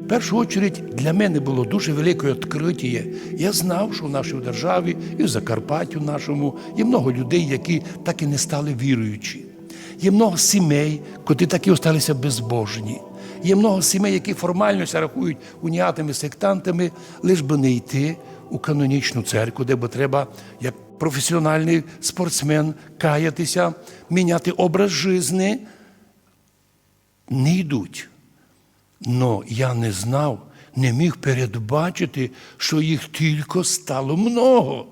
В першу чергу для мене було дуже велике відкриття. Я знав, що в нашій державі і в Закарпаттю нашому є много людей, які так і не стали віруючі. Є много сімей, котрі так і осталися безбожні. Є много сімей, які формально рахують уніатами, сектантами, лиш би не йти у канонічну церкву, де б треба, як професіональний спортсмен, каятися, міняти образ житті, не йдуть. Но я не знав, не міг передбачити, що їх тільки стало много.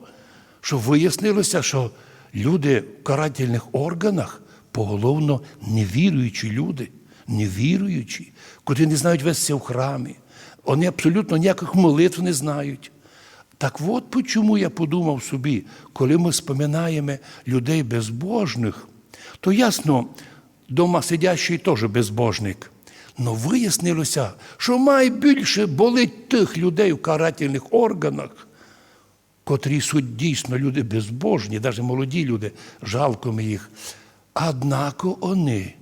Що вияснилося, що люди в карательних органах поголовно невіруючі люди, невіруючі, котрі не знають вестися в храмі. Вони абсолютно ніяких молитв не знають. Так от чому я подумав собі, коли ми споминаємо людей безбожних, то ясно, дома сидящий теж безбожник. Но вияснилося, що найбільше болить тих людей в карательних органах, котрі суть дійсно люди безбожні, навіть молоді люди, жалко ми їх. Однако вони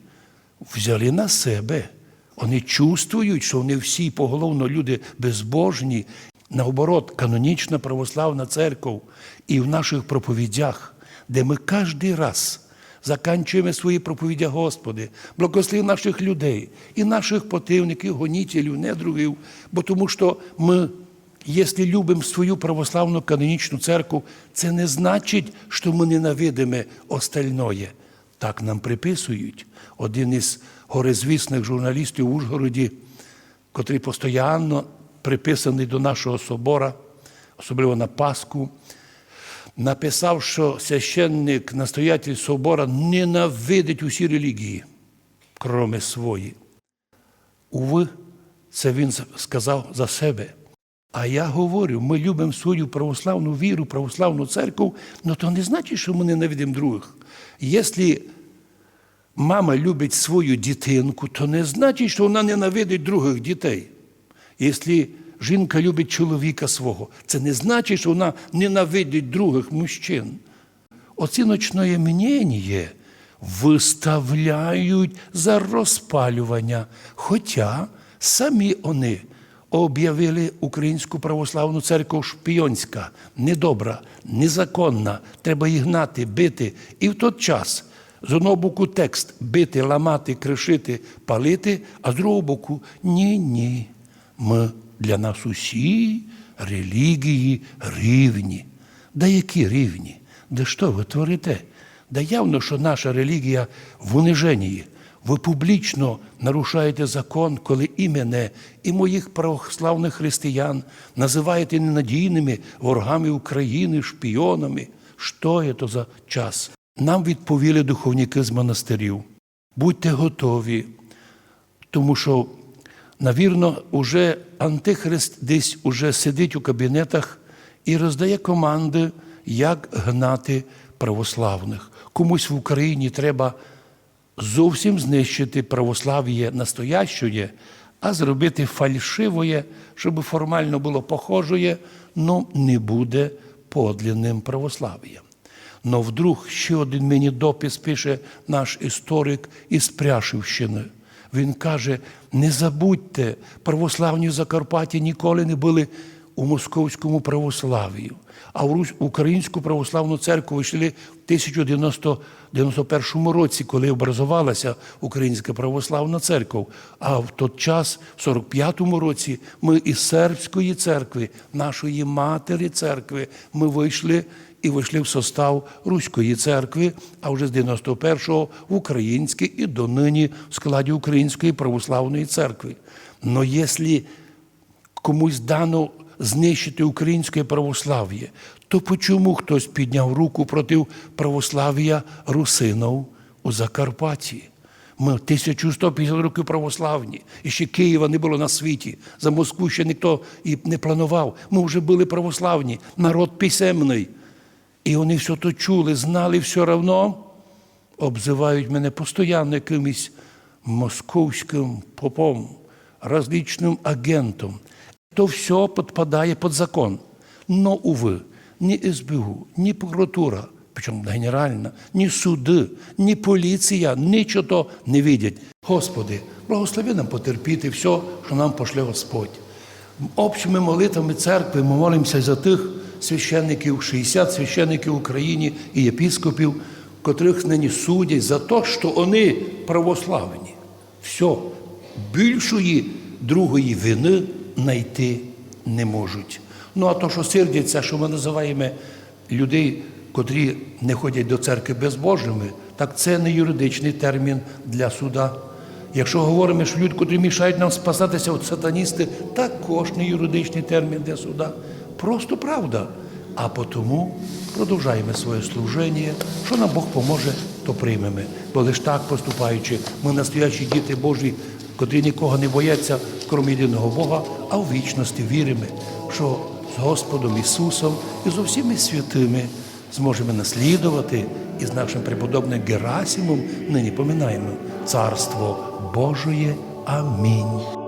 взяли на себе. Вони чувствують, що вони всі поголовно люди безбожні. Наоборот, канонічна православна церква і в наших проповідях, де ми кожен раз заканчуємо свої проповіді, Господи, благослови наших людей і наших противників, гонітелів, недругів, бо тому що ми, якщо любимо свою православну канонічну церкву, це не значить, що ми ненавидимо остальное. Так нам приписують. Один із горизвісних журналістів в Ужгороді, котрий постійно приписаний до нашого собора, особливо на Пасху, написав, що священник, настоятель собора ненавидить усі релігії, кроме свої. Уви, це він сказав за себе. А я говорю, ми любимо свою православну віру, православну церкву, але то не значить, що ми ненавидимо других. Якщо мама любить свою дитинку, то не значить, що вона ненавидить других дітей. Якщо жінка любить чоловіка свого, це не значить, що вона ненавидить других мужчин. Оціночне мнення виставляють за розпалювання, хоча самі вони об'явили Українську православну церкву шпіонська, недобра, незаконна, треба їх гнати, бити. І в той час з одного боку текст бити, ламати, кришити, палити, а з другого боку ні, ні. Ми для нас усі релігії рівні. Да які рівні? Да що ви творите? Да явно, що наша релігія в униженні. Ви публічно нарушаєте закон, коли і мене, і моїх православних християн називаєте ненадійними ворогами України, шпіонами. Що це за час? Нам відповіли духовники з монастирів. Будьте готові, тому що, навірно, уже антихрист десь уже сидить у кабінетах і роздає команди, як гнати православних. Комусь в Україні треба зовсім знищити православ'я настоящее, а зробити фальшивоє, щоб формально було похожее, но не буде подлинним православ'ям. Но вдруг ще один мені допис пише наш історик із Пряшівщини. Він каже: не забудьте, православні в Закарпатті ніколи не були у московському православ'ю, а в Українську православну церкву вийшли в 1991 році, коли образувалася Українська православна церква. А в той час, в 45-му році, ми із сербської церкви, нашої матері церкви, ми вийшли і вийшли в состав Руської церкви, а вже з 91-го в Українське і донині в складі Української православної церкви. Но якщо комусь дано знищити українське православ'я, то почому хтось підняв руку проти православ'я русинов у Закарпатті? Ми 1150 років православні, і ще Києва не було на світі. За Москву ще ніхто і не планував. Ми вже були православні, народ писемний. І вони все то чули, знали все одно, обзивають мене постійно якимось московським попом, различним агентом. То все підпадає під закон. Но, уви, ні СБУ, ні прокуратура причому генеральна, ні суди, ні поліція, нічого не видять. Господи, благослови нам потерпіти все, що нам пошле Господь. Общими молитвами церкви ми молимося за тих священників, 60 священників в Україні і єпіскопів, котрих нині судять за те, що вони православні. Все, більшої другої вини знайти не можуть. Ну а то, що сердяться, що ми називаємо людей, котрі не ходять до церкви безбожими, так це не юридичний термін для суда. Якщо говоримо, що люди, котрі мішають нам спасатися від сатаністи, також не юридичний термін для суда. Просто правда. А тому продовжаємо своє служення, що нам Бог поможе, то приймемо. Бо лише так поступаючи, ми настоячі діти Божі, котрі нікого не бояться, крім єдиного Бога, а в вічності віримо, що з Господом Ісусом і з усіми святими зможемо наслідувати і з нашим преподобним Герасимом нині поминаємо Царство Божоє. Амінь.